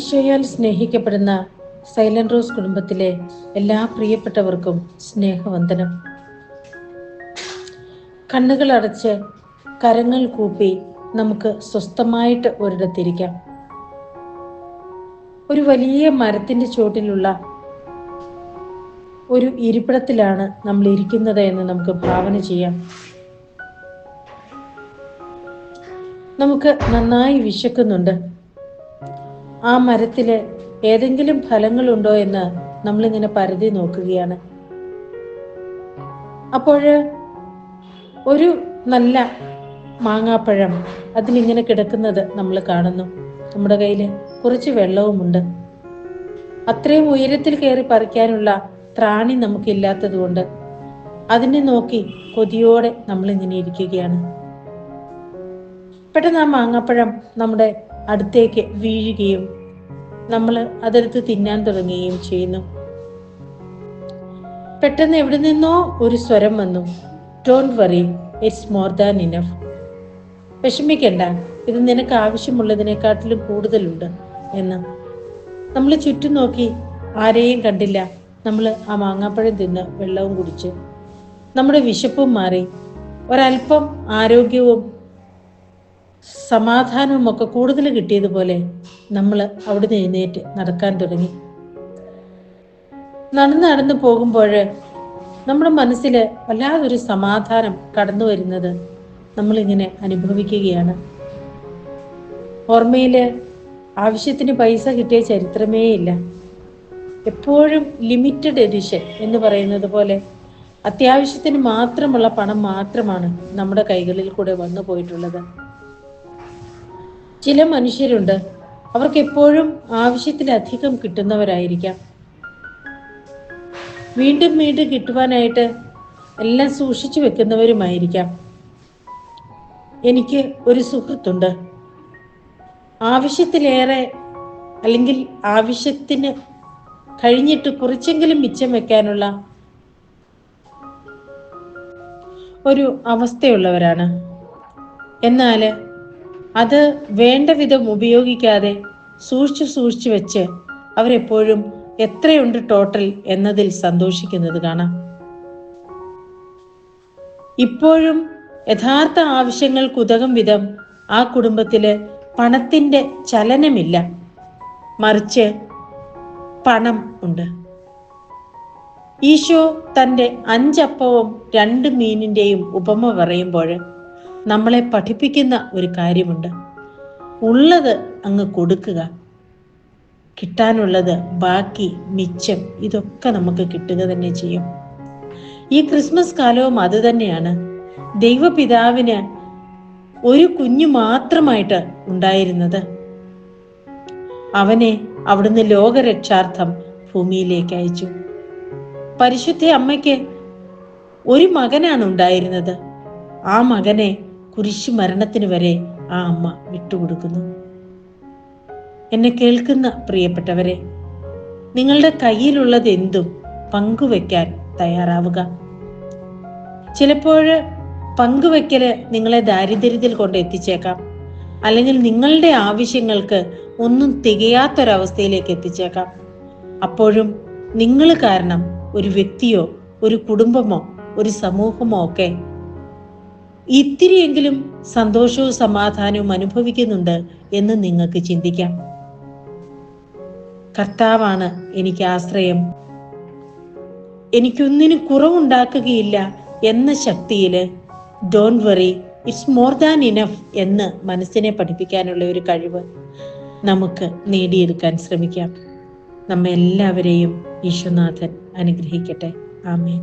ഈശോയാൽ സ്നേഹിക്കപ്പെടുന്ന silent rose കുടുംബത്തിലെ എല്ലാ പ്രിയപ്പെട്ടവർക്കും സ്നേഹവന്ദനം. കണ്ണുകൾ അടച്ച് കരങ്ങൾ കൂപ്പി നമുക്ക് സ്വസ്ഥമായിട്ട് ഒരിടത്തിരിക്കാം. ഒരു വലിയ മരത്തിന്റെ ചുവട്ടിലുള്ള ഒരു ഇരിപ്പിടത്തിലാണ് നമ്മൾ ഇരിക്കുന്നത് എന്ന് നമുക്ക് ഭാവന ചെയ്യാം. നമുക്ക് നന്നായി വിശക്കുന്നുണ്ട്. ആ മരത്തിൽ ഏതെങ്കിലും ഫലങ്ങളുണ്ടോ എന്ന് നമ്മളിങ്ങനെ പരതി നോക്കുകയാണ്. അപ്പോൾ ഒരു നല്ല മാങ്ങാപ്പഴം അതിലിങ്ങനെ കിടക്കുന്നത് നമ്മൾ കാണുന്നു. നമ്മുടെ കയ്യിൽ കുറച്ച് വെള്ളവുമുണ്ട്. അത്രയും ഉയരത്തിൽ കയറി പറിക്കാനുള്ള ത്രാണി നമുക്കില്ലാത്തതുകൊണ്ട് അതിനെ നോക്കി കൊതിയോടെ നമ്മൾ ഇങ്ങനെ ഇരിക്കുകയാണ്. പെട്ടെന്ന് ആ മാങ്ങാപ്പഴം നമ്മുടെ അടുത്തേക്ക് വീഴുകയും നമ്മൾ അതെടുത്ത് തിന്നാൻ തുടങ്ങുകയും ചെയ്യുന്നു. പെട്ടെന്ന് എവിടെ നിന്നോ ഒരു സ്വരം വന്നു. Don't worry it's more than enough വിഷമിക്കണ്ട ഇത് നിനക്ക് ആവശ്യമുള്ളതിനെക്കാട്ടിലും കൂടുതലുണ്ട് എന്ന്. നമ്മൾ ചുറ്റും നോക്കി ആരെയും കണ്ടില്ല. നമ്മൾ ആ മാങ്ങാപ്പഴം തിന്ന് വെള്ളവും കുടിച്ച്. നമ്മുടെ വിശപ്പും മാറി. ഒരല്പം ആരോഗ്യവും സമാധാനവും ഒക്കെ കൂടുതൽ കിട്ടിയതുപോലെ നമ്മൾ അവിടുന്ന് എഴുന്നേറ്റ് നടക്കാൻ തുടങ്ങി. നടന്ന് നടന്നു പോകുമ്പോൾ നമ്മുടെ മനസ്സിൽ വല്ലാതൊരു സമാധാനം കടന്നു വരുന്നത് നമ്മളിങ്ങനെ അനുഭവിക്കുകയാണ്. ഓർമ്മയിൽ ആവശ്യത്തിന് പൈസ കിട്ടിയ ചരിത്രമേ ഇല്ല. എപ്പോഴും ലിമിറ്റഡ് എഡിഷൻ എന്ന് പറയുന്നത് പോലെ അത്യാവശ്യത്തിന് മാത്രമുള്ള പണം മാത്രമാണ് നമ്മുടെ കൈകളിൽ കൂടെ വന്നു പോയിട്ടുള്ളത്. ചില മനുഷ്യരുണ്ട്. അവർക്ക് എപ്പോഴും ആവശ്യത്തിലധികം കിട്ടുന്നവരായിരിക്കാം. വീണ്ടും വീണ്ടും കിട്ടുവാനായിട്ട് എല്ലാം സൂക്ഷിച്ചു വെക്കുന്നവരുമായിരിക്കാം. എനിക്ക് ഒരു സുഹൃത്തുണ്ട്. ആവശ്യത്തിലേറെ അല്ലെങ്കിൽ ആവശ്യത്തിന് കഴിഞ്ഞിട്ട് കുറച്ചെങ്കിലും മിച്ചം വെക്കാനുള്ള ഒരു അവസ്ഥയുള്ളവരാണ്. എന്നാൽ അത് വേണ്ട വിധം ഉപയോഗിക്കാതെ സൂക്ഷിച്ചു സൂക്ഷിച്ചു വെച്ച് അവരെപ്പോഴും എത്രയുണ്ട് ടോട്ടൽ എന്നതിൽ സന്തോഷിക്കുന്നത് കാണാം. ഇപ്പോഴും യഥാർത്ഥ ആവശ്യങ്ങൾക്കുതകും വിധം ആ കുടുംബത്തിൽ പണത്തിന്റെ ചലനമില്ല. മറിച്ച് പണം ഉണ്ട്. ഈശോ തന്റെ അഞ്ചപ്പവും രണ്ട് മീനിന്റെയും ഉപമ പറയുമ്പോൾ നമ്മളെ പഠിപ്പിക്കുന്ന ഒരു കാര്യമുണ്ട്. ഉള്ളത് അങ്ങ് കൊടുക്കുക. കിട്ടാനുള്ളത് ബാക്കി മിച്ചം ഇതൊക്കെ നമുക്ക് കിട്ടുക തന്നെ ചെയ്യും. ഈ ക്രിസ്മസ് കാലവും അത് തന്നെയാണ്. ദൈവപിതാവിന് ഒരു കുഞ്ഞു മാത്രമായിട്ട് ഉണ്ടായിരുന്നത്. അവനെ അവിടുന്ന് ലോകരക്ഷാർത്ഥം ഭൂമിയിലേക്ക് അയച്ചു. പരിശുദ്ധ അമ്മയ്ക്ക് ഒരു മകനാണ് ഉണ്ടായിരുന്നത്. ആ മകനെ കുരിശു മരണത്തിന് വരെ ആ അമ്മ വിട്ടുകൊടുക്കുന്നു. എന്നെ കേൾക്കുന്ന പ്രിയപ്പെട്ടവരെ നിങ്ങളുടെ കയ്യിലുള്ളത് എന്തും പങ്കുവെക്കാൻ തയ്യാറാവുക. ചിലപ്പോൾ പങ്കുവെക്കൽ നിങ്ങളെ ദാരിദ്ര്യത്തിൽ കൊണ്ട് എത്തിച്ചേക്കാം. അല്ലെങ്കിൽ നിങ്ങളുടെ ആവശ്യങ്ങൾക്ക് ഒന്നും തികയാത്തൊരവസ്ഥയിലേക്ക് എത്തിച്ചേക്കാം. അപ്പോഴും നിങ്ങൾ കാരണം ഒരു വ്യക്തിയോ ഒരു കുടുംബമോ ഒരു സമൂഹമോ ഒക്കെ ഇത്തിരിയെങ്കിലും സന്തോഷവും സമാധാനവും അനുഭവിക്കുന്നുണ്ട് എന്ന് നിങ്ങൾക്ക് ചിന്തിക്കാം. കർത്താവാണ് എനിക്ക് ആശ്രയം. എനിക്കൊന്നിനും കുറവുണ്ടാക്കുകയില്ല എന്ന ശക്തിയിൽ don't worry it's more than enough എന്ന് മനസ്സിനെ പഠിപ്പിക്കാനുള്ള ഒരു കഴിവ് നമുക്ക് നേടിയെടുക്കാൻ ശ്രമിക്കാം. നമ്മെല്ലാവരെയും ഈശ്വനാഥൻ അനുഗ്രഹിക്കട്ടെ. ആമേൻ.